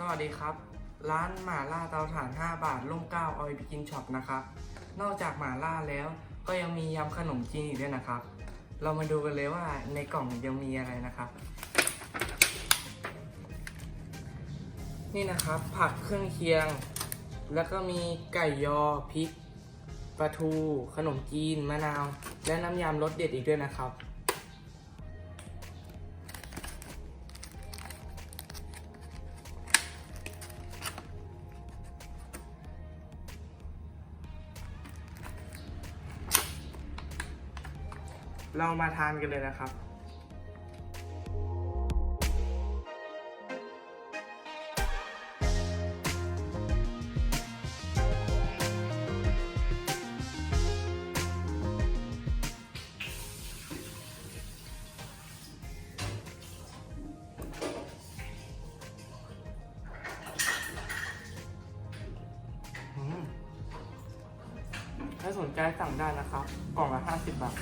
สวัสดีครับ ร้านหม่าล่าเตาถ่าน 5 บาทร่มเก้าออยบิกินช็อปนะครับ นอกจากหม่าล่าแล้วก็ยังมียำขนมจีนอีกด้วยนะครับ เรามาดูกันเลยว่าในกล่องยังมีอะไรนะครับ นี่นะครับผักเครื่องเคียง แล้วก็มีไก่ยอพริกปลาทู ขนมจีนมะนาว และน้ำยำรสเด็ดอีกด้วยนะครับ เรามาทานกันเลยนะครับ ถ้าสนใจสั่งได้นะครับ กล่องละ50 บาท